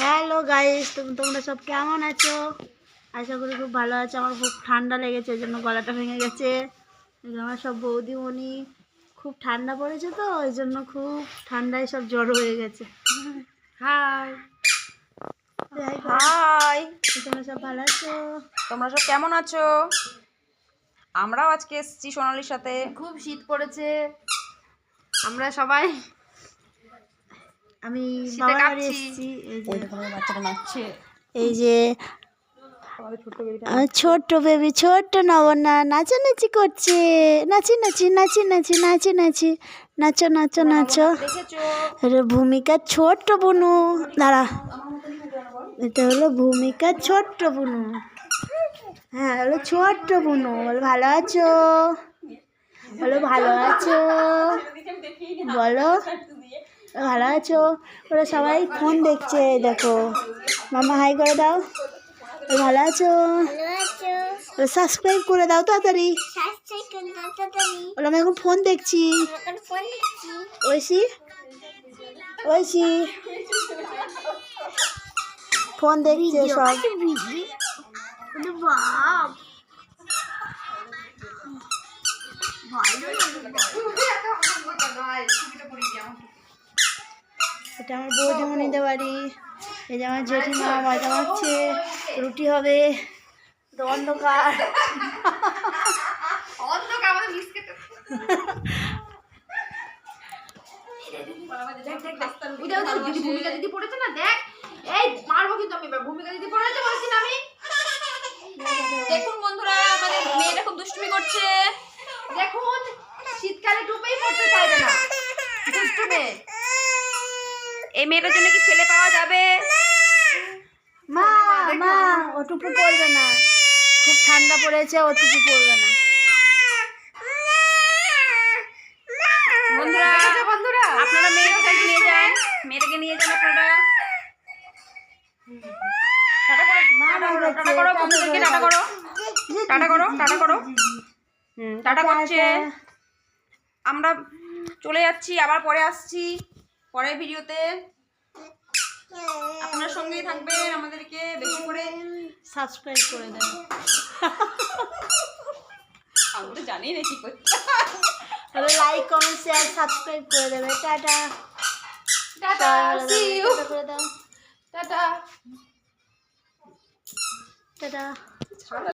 Hello guys তুমি তোমরা সব কেমন আছো? আশা করি খুব ভালো আছো। আমার খুব ঠান্ডা লেগেছে ওই জন্য গলাটা ভেঙে গেছে। আমার সব বৌদিমণি খুব ঠান্ডা পড়েছে তো ওই জন্য খুব ঠান্ডায় সব জড়ো হয়ে গেছে। হাই হাই তোমরা সব ভালো আছো? তোমরা সব কেমন আছো? আমরাও আজকে এসেছি সোনালির সাথে। খুব শীত পড়েছে। আমরা সবাই আমি শীতে বাবার বাড়ি কাঁপছি। এসেছি এই যে ছোট্ট বেবি ছোট্ট নবনা নাচানাচি করছে। নাচি নাচি নাচি নাচি নাচি নাচি। নাচো নাচো নাচো। এটা ছোট্ট বুনু। দাঁড়া। এটা হলো ভূমিকা ছোট্ট বুনু। হ্যাঁ হলো ছোট্ট বুনু। বলো ভালো আছো? বলো ভালো আছো? বলো। ভালো আছো? ওরা সবাই ফোন দেখছে, দেখো। মামা হাই করে দাও। ভালো আছো? সাবস্ক্রাইব করে দাও তাড়াতাড়ি। বলো আমি এখন ফোন দেখছি। ঐশী? ঐশী? ফোন দেখছে সব। এটা আমার বৌদিমণিদের বাড়ি এই যে আমার জেঠিমা মাজা মারছে রুটি হবে তো অন্ধকার। ভূমিকা দিদি পড়েছে না? দেখ এই মারবো কিন্তু আমি এবার। ভূমিকা দিদি পড়েছে বলছি না আমি। দেখুন বন্ধুরা আমাদের মেয়েটা খুব দুষ্টুমি করছে। দেখুন শীতকালে টুপেই পড়তে চাইবে না। দুষ্টু মেয়ে এই মেয়েটার জন্য কি ছেলে পাওয়া যাবে? মা মা ওটুকু পড়বে না। খুব ঠান্ডা পড়েছে ওটুকু পড়বে না। বন্ধুরা দেখেছ বন্ধুরা আপনারা মেয়েটাকে নিয়ে যান। মেয়েটাকে নিয়ে যান আপনারা। করো, টাটা করো বন্ধুদেরকে টাটা করো টাটা করো। টাটা করো। হুম টাটা করছে। আমরা চলে যাচ্ছি আবার পরে আসছি। পরের ভিডিওতে আপনার সঙ্গেই থাকবেন আমাদেরকে বেশি করে সাবস্ক্রাইব করে দেন। আমরা তো জানি না কি করতে। তাহলে লাইক কমেন্ট শেয়ার সাবস্ক্রাইব করে দেবে। টাটা। টাটা করে দাও। টাটা। টাটা।